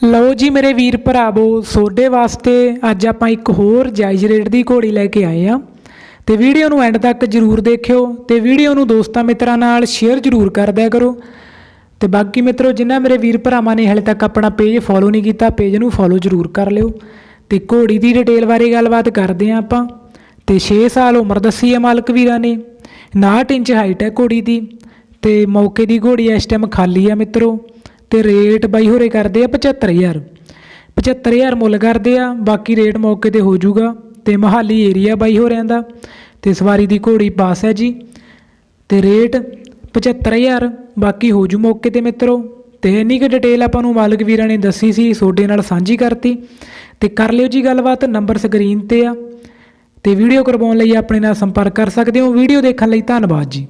ਲਓ ਜੀ ਮੇਰੇ ਵੀਰ ਭਰਾਵੋ ਸੋਡੇ ਵਾਸਤੇ ਅੱਜ ਆਪਾਂ ਇੱਕ ਹੋਰ ਜਾਇਜ਼ ਰੇਟ ਦੀ ਘੋੜੀ ਲੈ ਕੇ ਆਏ ਆ ਤੇ ਵੀਡੀਓ ਨੂੰ ਐਂਡ ਤੱਕ ਜਰੂਰ ਦੇਖਿਓ ਤੇ ਵੀਡੀਓ ਨੂੰ ਦੋਸਤਾਂ ਮਿੱਤਰਾਂ ਨਾਲ ਸ਼ੇਅਰ ਜਰੂਰ ਕਰਦਿਆ ਕਰੋ। ਤੇ ਬਾਕੀ ਮਿੱਤਰੋ ਜਿਨ੍ਹਾਂ ਮੇਰੇ ਵੀਰ ਭਰਾਵਾਂ ਨੇ ਹਲੇ ਤੱਕ ਆਪਣਾ ਪੇਜ ਫੋਲੋ ਨਹੀਂ ਕੀਤਾ, ਪੇਜ ਨੂੰ ਫੋਲੋ ਜਰੂਰ ਕਰ ਲਿਓ। ਤੇ ਘੋੜੀ ਦੀ ਡਿਟੇਲ ਬਾਰੇ ਗੱਲਬਾਤ ਕਰਦੇ ਆ ਆਪਾਂ। ਤੇ 6 ਸਾਲ ਉਮਰ ਦੱਸੀ ਹੈ ਮਾਲਕ ਵੀਰਾਂ ਨੇ। 59 ਇੰਚ ਹਾਈਟ ਹੈ ਘੋੜੀ ਦੀ। ਤੇ ਮੌਕੇ ਦੀ ਘੋੜੀ ਇਸ ਟਾਈਮ ਖਾਲੀ ਆ ਮਿੱਤਰੋ। ਤੇ ਰੇਟ ਬਾਈ ਹੋਰੇ ਕਰਦੇ ਆ 75000 75000 ਮੁੱਲ ਕਰਦੇ ਆ, ਬਾਕੀ ਰੇਟ ਮੌਕੇ ਤੇ ਹੋ ਜਾਊਗਾ ਤੇ ਮਹਾਲੀ ਏਰੀਆ ਬਾਈ ਹੋਰਿਆਂ ਦਾ ਤੇ ਸਵਾਰੀ ਦੀ ਘੋੜੀ ਪਾਸ ਹੈ ਜੀ। ਤੇ ਰੇਟ 75000 ਬਾਕੀ ਹੋ ਜੂ ਮੌਕੇ ਤੇ ਮਿੱਤਰੋ। ਤੇ ਇੰਨੀ ਕੁ ਡਿਟੇਲ ਆਪਾਂ ਨੂੰ ਮਾਲਕ ਵੀਰਾਂ ਨੇ ਦੱਸੀ ਸੀ, ਤੁਹਾਡੇ ਨਾਲ ਸਾਂਝੀ ਕਰਤੀ। ਤੇ ਕਰ ਲਿਓ ਜੀ ਗੱਲਬਾਤ ਨੰਬਰ ਸਕਰੀਨ ਤੇ ਆ। ਤੇ ਵੀਡੀਓ ਕਰਵਾਉਣ ਲਈ ਆਪਣੇ ਨਾਲ ਸੰਪਰਕ ਕਰ ਸਕਦੇ ਹੋ। ਵੀਡੀਓ ਦੇਖਣ ਲਈ ਧੰਨਵਾਦ ਜੀ।